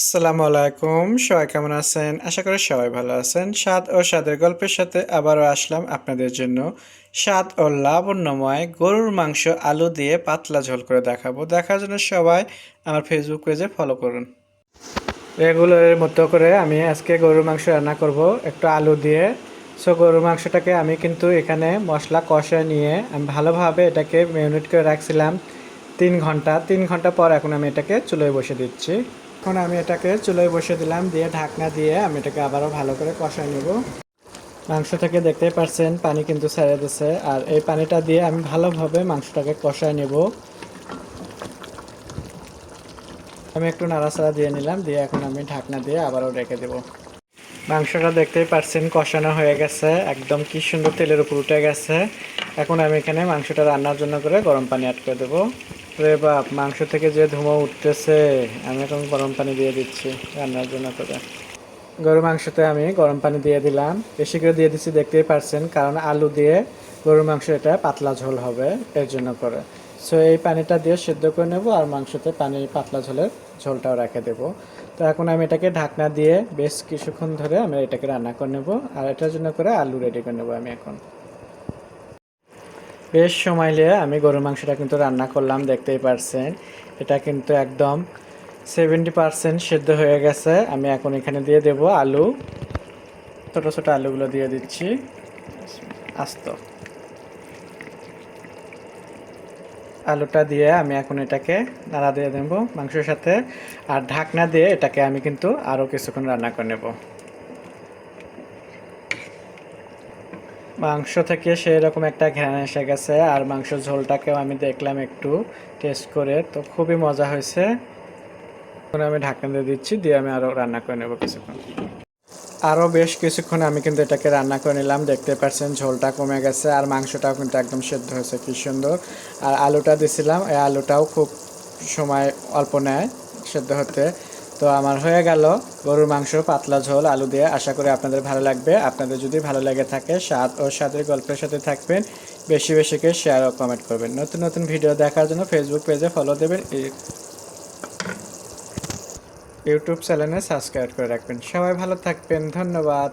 আসসালামু আলাইকুম। সবাই কেমন আছেন? আশা করি সবাই ভালো আছেন। স্বাদ ও স্বাদের গল্পের সাথে আবারও আসলাম আপনাদের জন্য। স্বাদ ও লাবণ্যময় গরুর মাংস আলু দিয়ে পাতলা ঝোল করে দেখাবো। দেখার জন্য সবাই আমার ফেসবুক পেজে ফলো করুন। রেগুলারের মতো করে আমি আজকে গরুর মাংস রান্না করব। একটু আলু দিয়ে। সো গরুর মাংসটাকে আমি কিন্তু এখানে মশলা কষায় নিয়ে আমি ভালোভাবে এটাকে ম্যারিনেট করে রাখছিলাম তিন ঘণ্টা। তিন ঘণ্টা পর এখন আমি এটাকে চুলোয় বসে দিচ্ছি। এখন আমি এটাকে চুলোয় বসে দিলাম, দিয়ে ঢাকনা দিয়ে আমি এটাকে আবারও ভালো করে কষায় নেব। মাংস থেকে দেখতেই পারছেন, পানি কিন্তু ছেড়ে দিছে। আর এই পানিটা দিয়ে আমি ভালোভাবে মাংসটাকে কষায় নেব। আমি একটু নাড়াচাড়া দিয়ে নিলাম, দিয়ে এখন আমি ঢাকনা দিয়ে আবারও রেখে দেব। মাংসটা দেখতেই পারছেন, কষানো হয়ে গেছে। একদম কি সুন্দর তেলের উপর উঠে গেছে। এখন আমি এখানে মাংসটা রান্নার জন্য করে গরম পানি অ্যাড করে দেবো। রে বাপ, মাংস থেকে যে ধুমো উঠতেছে, আমি এখন গরম পানি দিয়ে দিচ্ছি রান্নার জন্য করে গরু মাংসতে আমি গরম পানি দিয়ে দিলাম। বেশি করে দিয়ে দিচ্ছি, দেখতেই পারছেন, কারণ আলু দিয়ে গরুর মাংস এটা পাতলা ঝোল হবে এর জন্য করে। সো এই পানিটা দিয়ে সেদ্ধ করে নেব আর মাংসতে পানি, পাতলা ঝোলের ঝোলটাও রেখে দেবো। তো এখন আমি এটাকে ঢাকনা দিয়ে বেশ কিছুক্ষণ ধরে আমি এটাকে রান্না করে নেব আর এটার জন্য করে আলু রেডি করে নেব আমি এখন। বেশ সময় নিয়ে আমি গরুর মাংসটা কিন্তু রান্না করলাম, দেখতেই পারছেন। এটা কিন্তু একদম সেভেন্টি পারসেন্ট সেদ্ধ হয়ে গেছে। আমি এখন এখানে দিয়ে দেব আলু। ছোটো ছোটো আলুগুলো দিয়ে দিচ্ছি। আস্ত। আলুটা দিয়ে আমি এখন এটাকে নাড়া দিয়ে দেবো মাংসের সাথে। আর ঢাকনা দিয়ে এটাকে আমি কিন্তু আরও কিছুক্ষণ রান্না করে নেব। মাংস থেকে সেই রকম একটা ঘ্রাণ এসে গেছে, আর মাংস ঝোলটাকেও আমি দেখলাম একটু টেস্ট করে, তো খুবই মজা হয়েছে। এখন আমি ঢাকনা দিয়ে দিচ্ছি, দিয়ে আমি আরও রান্না করে নেব কিছুক্ষণ। আরও বেশ কিছুক্ষণ আমি কিন্তু এটাকে রান্না করে নিলাম, দেখতে পাচ্ছেন ঝোলটা কমে গেছে, আর মাংসটাও কিন্তু একদম সেদ্ধ হয়েছে, কি সুন্দর। আর আলুটা দিছিলাম, এই আলুটাও খুব সময় অল্প নেয় সেদ্ধ হতে। তো আমার হয়ে গেল গরুর মাংস, পাতলা ঝোল, আলু দিয়ে। আশা করি আপনাদের ভালো লাগবে। আপনাদের যদি ভালো লাগে থাকে, স্বাদ ও স্বাদের গল্পের সাথে থাকবেন। বেশি বেশি করে শেয়ার ও কমেন্ট করবেন। নতুন নতুন ভিডিও দেখার জন্য ফেসবুক পেজে ফলো দেবেন। ইউটিউব চ্যানেলে সাবস্ক্রাইব করে রাখবেন। সবাই ভালো থাকবেন। ধন্যবাদ।